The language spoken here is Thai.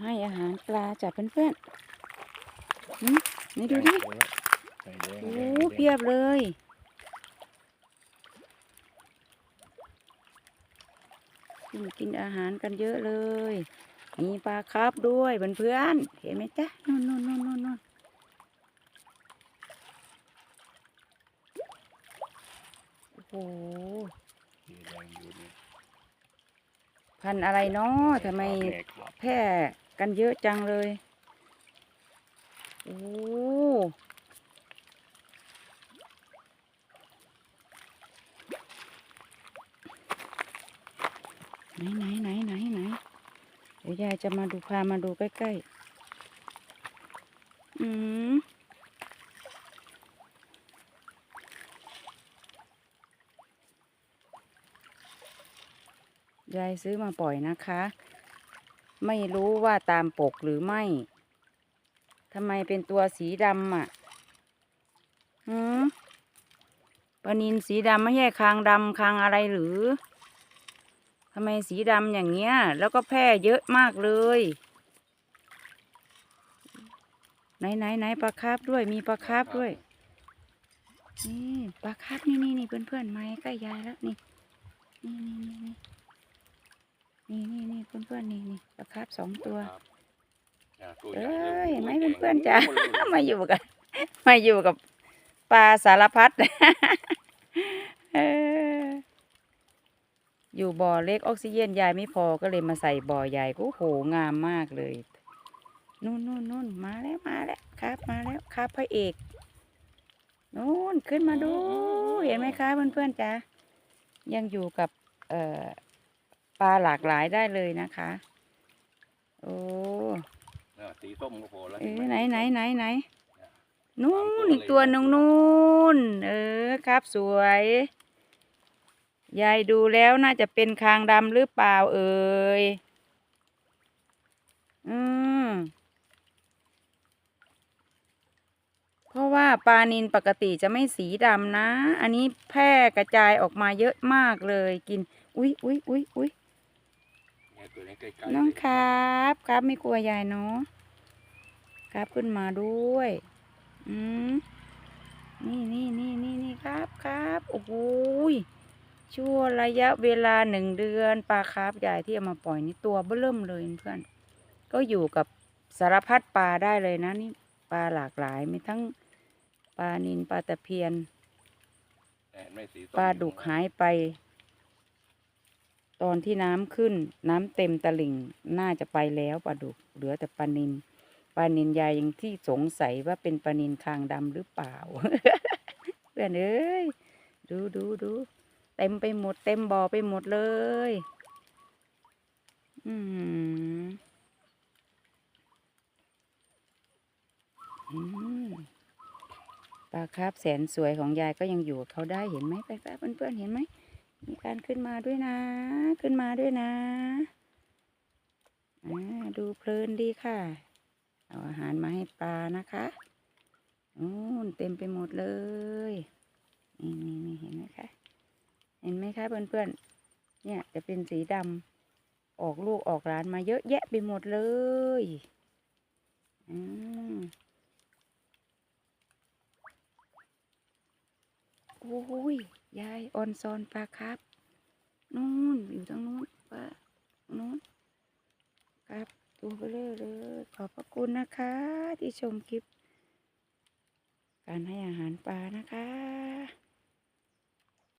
ให้อาหารปลาจับเพื่อนๆหืมนี่ดูดิไข่แดงโอ้ไข่แดงเพียบเลย กินกินอาหารกันเยอะเลย มีปลาคาร์ฟด้วยเพื่อนๆ เห็นไหมจ๊ะนู่นนู่นนู่นนู่นนู่นโอ้โหสีแดงอยู่นี่พันธุ์อะไรเนาะทำไมแปลกครับแพร่ กันเยอะจังเลย โอ้ไหนไหนไหนไหนไหนเดี๋ยวยายจะมาดูพามาดูใกล้ๆ อืมยายซื้อมาปล่อยนะคะ ไม่รู้ว่าตามปกหรือไม่ทำไมเป็นตัวสีดำอะหืมปลานินสีดำไม่ใช่คางดำคางอะไรหรือทำไมสีดำอย่างเงี้ย แล้วก็แพร่เยอะมากเลย ไหนไหนไหนปลาคาร์ฟด้วยมีปลาคาร์ฟด้วย นี่ปลาคาร์ฟนี่นี่นี่เพื่อนเพื่อนๆมาใกล้ยายแล้วนี่นี่นี่นี่ นี่นี่นี่เพื่อนเพื่อนๆนี่นี่ปลาคาร์ฟสองตัวครับอ่าตัวเอใหญ่ริ่้ยเห็นไหมตัวเพื่อนๆแดจ๋างโอ้โหมาอยู่กับมาอยู่กับปลาสารพัดเอออยู่บ่อเล็กออกซิเจนยายไม่พอก็เลยมาใส่บ่อใหญ่ก็โหงามมากเลยนู่นนู่นนู่นมาแล้วมาแล้วครับมาแล้วครับพระเอกนู่นขึ้นมาดู เห็นไหมคะเพื่อนๆจ๋ายังอยู่กับเอ่อป ลาหลากหลายได้เลยนะคะ โอ้อ่าสีส้มก็พอแล้วเอห็อมไหนไหนไหนไหนเนี่ยนู่สามนตัวอีกตัวเลยหนึ่งนู่นเออครับสวย ยายดูแล้วน่าจะเป็นคางดำหรือเปล่าเอ่ยอืมเพราะว่าปลานินปกติจะไม่สีดำนะ อันนี้แพร่กระจายออกมาเยอะมากเลยกิน อุ๊ยอุ๊ยอุ๊ยอุ๊ยเนี่ยตัวนี้ ใกล้ๆน้องเลยครับครับไม่กลัวยายเนาะครับขึ้นมาด้วย อืมนี่นี่นี่นี่นี่ครับครับโอ้โหยชั่วระยะเวลาหนึ่งเดือนปลาคาร์ฟใหญ่ที่เอามาปล่อยนี่ตัวเบิ่มเลยเพื่อน ก็อยู่กับสารพัดปลาได้เลยนะนี่ปลาหลากหลายมีทั้งปลานินปลาตะเพียนเห็นไหมสีส้มปลาดุกหายไป ตอนที่น้ำขึ้นน้ำเต็มตลิ่งน่าจะไปแล้วปลาดุกเหลือแต่ปลานินปลานินยายยังที่สงสัยว่าเป็นปลานินคางดำหรือเปล่า เพื่อนเอ้ยดูดูดูเต็มไปหมดเต็มบ่อไปหมดเลย อืมอืมปลาคร์ฟแสนสวยของยายก็ยังอยู่กับเขาได้เห็นไหมไปๆเพื่อนๆเห็นไหม มีการขึ้นมาด้วยนะ ขึ้นมาด้วยนะอ่าดูเพลินดีค่ะ เอาอาหารมาให้ปลานะคะนู่นเต็มไปหมดเลย นี่นี่นี่เห็นไหมคะ เห็นไหมคะเพื่อนๆ เนี่ยจะเป็นสีดำออกลูกออกหลานมาเยอะแยะไปหมดเลยอืมโอ้ย อนซอนปลาครับนู่นอยู่ตรงนู้นปลานู้นครับตัวเบลอเลยขอบพระคุณนะคะ ที่ชมคลิป การให้อาหารปลานะคะ